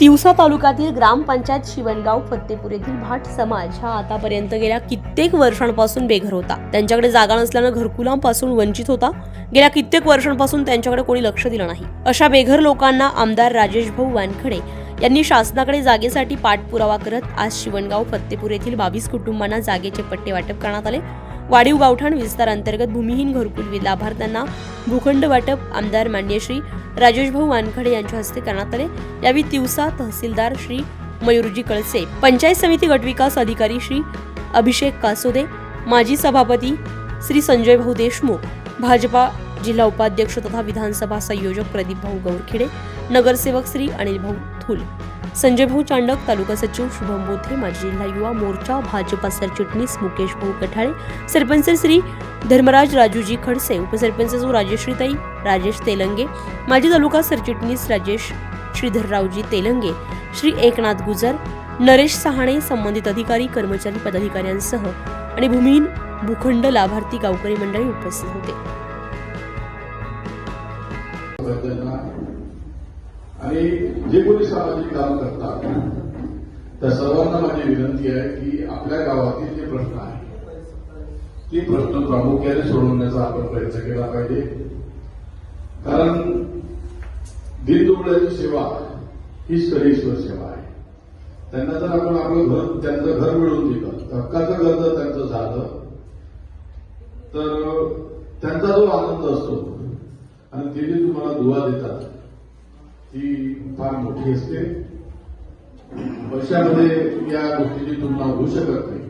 तिवसा तालुक्यातील ग्रामपंचायत शिवणगाव फत्तेपूर येथील भाट समाज हा आतापर्यंत गेल्या कित्येक वर्षांपासून बेघर होता. त्यांच्याकडे जागा नसल्यानं घरकुलांपासून वंचित होता. गेल्या कित्येक वर्षांपासून त्यांच्याकडे कोणी लक्ष दिलं नाही. अशा बेघर लोकांना आमदार राजेश भाऊ वानखडे यांनी शासनाकडे जागेसाठी पाठपुरावा करत आज शिवणगाव फत्तेपूर येथील बावीस कुटुंबांना जागेचे पट्टे वाटप करण्यात आले. वाढीव गावठाण विस्तार अंतर्गत भूमिहीन घरकुल लाभार्थ्यांना भूखंड वाटप आमदार मान्यश्री राजेशभाऊ वानखडे यांच्या हस्ते करण्यात आले. यावेळी तिवसा तहसीलदार श्री मयुरजी कळसे पंचायत समिती गटविकास अधिकारी श्री अभिषेक कासोदे माजी सभापती श्री संजय भाऊ देशमुख भाजपा जिल्हा उपाध्यक्ष तथा विधानसभा संयोजक प्रदीप भाऊ गौरखेडे नगरसेवक श्री अनिल भाऊ थुल संजय भाऊ चांडक तालुका सचिव शुभम बोथे माजी जिल्हा युवा मोर्चा भाजपा सरचिटणीस मुकेश भाऊ कठाळे सरपंच श्री धर्मराज राजूजी खडसे उपसरपंच राजेश्रीताई राजेश तेलंगे माजी तालुका सरचिटणीस राजेश श्रीधररावजी तेलंगे श्री एकनाथ गुजर नरेश सहाणे संबंधित अधिकारी कर्मचारी पदाधिकाऱ्यांसह आणि भूमिहीन भूखंड लाभार्थी गावकरी मंडळी उपस्थित होते. आणि जे कोणी सामाजिक काम करतात त्या सर्वांना माझी विनंती आहे की आपल्या गावातील जे प्रश्न आहेत ते प्रश्न प्रामुख्याने सोडवण्याचा आपण प्रयत्न केला पाहिजे. कारण दिनदुबळ्याची सेवा ही ईश्वर सेवा आहे. त्यांना जर आपण आपलं घर त्यांचं घर मिळवून दिलं हक्काचं घर जर त्यांचं झालं तर त्यांचा जो आनंद असतो आणि ते जे तुम्हाला दुवा देतात ती फार मोठी असते. पैशामध्ये या गोष्टीची तुलना होऊ शकत नाही.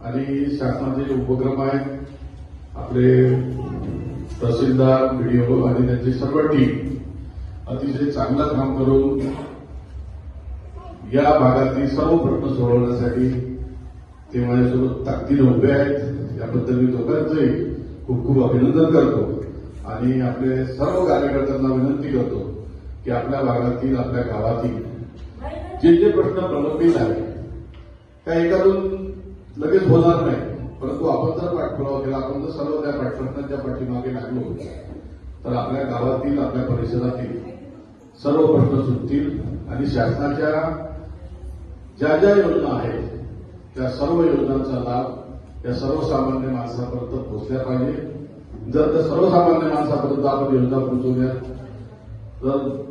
आणि शासनाचे जे उपक्रम आहेत आपले तहसीलदार व्हिडिओ आणि त्यांची सर्व टीम अतिशय चांगलं काम करून या भागातील सर्व प्रश्न सोडवण्यासाठी ते माझ्यासोबत ताकदीने उभे आहेत. याबद्दल मी दोघांचंही खूप खूप अभिनंदन करतो आणि आपले सर्व कार्यकर्त्यांना विनंती करतो. की आपल्या भागातील आपल्या गावातील जे जे प्रश्न प्रलंबित आहेत त्या एखादून लगेच होणार नाही. परंतु आपण जर पाठपुरावा केला आपण जर सर्व त्या प्रश्नांच्या पाठीमागे लागलो तर आपल्या गावातील आपल्या परिसरातील सर्व प्रश्न सुटतील आणि शासनाच्या ज्या ज्या योजना आहेत त्या सर्व योजनांचा लाभ या सर्वसामान्य माणसापर्यंत पोहोचल्या पाहिजे. जर त्या सर्वसामान्य माणसापर्यंत आपण योजना पोहोचवल्या तर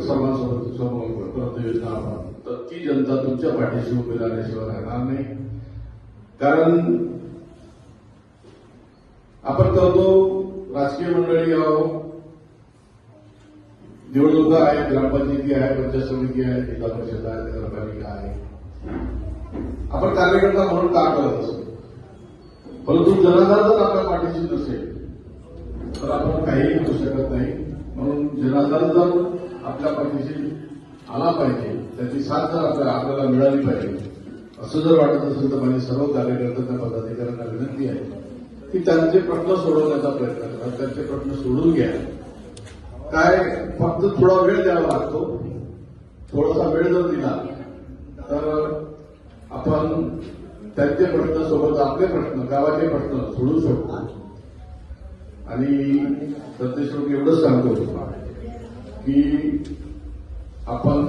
समाज समोर सर्वांपर्यंत योजना आपण तर ती जनता तुमच्या पाठीशी उभी राहण्याशिवाय राहणार नाही. कारण आपण करतो राजकीय मंडळी आहो. निवडणुका आहेत ग्रामपंचायती आहे पंचायत समिती आहे जिल्हा परिषद आहे नगरपालिका आहे. आपण कार्यकर्ता म्हणून काम करत असतो. परंतु जनता जर आपल्या पाठीशी नसेल तर आपण काहीही करू शकत नाही. म्हणून जनाधार जर आपल्या पाठीशी आला पाहिजे त्याची साथ जर आपल्या आपल्याला मिळाली पाहिजे असं जर वाटत असेल तर माझी सर्व कार्यकर्त्यांना पदाधिकाऱ्यांना विनंती आहे की त्यांचे प्रश्न सोडवण्याचा प्रयत्न करा त्यांचे प्रश्न सोडून घ्या. काय फक्त थोडा वेळ द्यावा लागतो? थोडासा वेळ जर दिला तर आपण त्यांचे प्रश्न सोबत आपले प्रश्न गावाचे प्रश्न सोडू शकतो. आणि प्रत्येक एवढंच सांगतो की आपण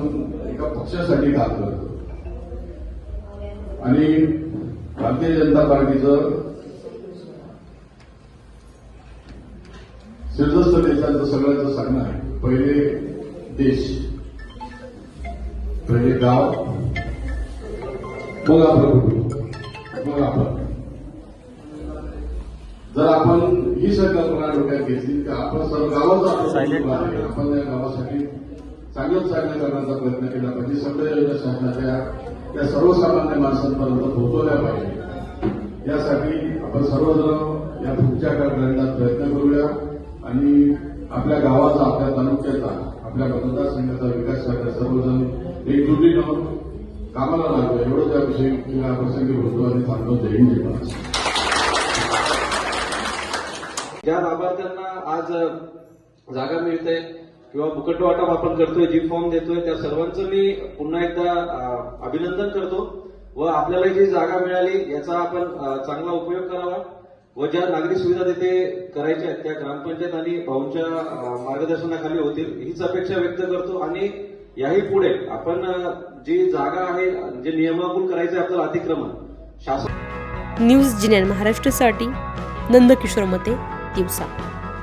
एका पक्षासाठी काम करतो. आणि भारतीय जनता पार्टीचं श्रीदस्त देशाचं सगळ्यांचं सांगणं आहे. पहिले देश पहिले गाव मग आपलं कुटुंब मग आपण. जर आपण ही संकल्पना डोक्यात घेतली तर आपण सर्व गावाचा आपण या गावासाठी चांगलं चांगलं करण्याचा प्रयत्न केला पाहिजे. सगळ्या योजना शासनाच्या त्या सर्वसामान्य माणसांपर्यंत पोहोचवल्या पाहिजे. यासाठी आपण सर्वजण या पुढच्या काळात प्रयत्न करूया. आणि आपल्या गावाचा आपल्या तालुक्याचा आपल्या मतदारसंघाचा विकास करण्यास सर्वजण एकजुटीनं कामाला लागतो एवढं त्याविषयी या प्रसंगी बोलतो आणि थांबतो. जय हिंद त्या ज्या लाभार्थ्यांना आज जागा मिळते किंवा फुकट वाटप आपण करतोय जी फॉर्म देतोय त्या सर्वांचं मी पुन्हा एकदा अभिनंदन करतो व आपल्याला जी जागा मिळाली याचा आपण चांगला उपयोग करावा व ज्या नागरी सुविधा तिथे करायच्या आहेत त्या ग्रामपंचायत आणि भाऊंच्या मार्गदर्शनाखाली होतील हीच अपेक्षा व्यक्त करतो आणि याही पुढे आपण जी जागा आहे जे नियमाकुल करायचे आपल्याला अतिक्रमण शासन न्यूज जिनेन महाराष्ट्रसाठी नंदकिशोर मते. दिवसा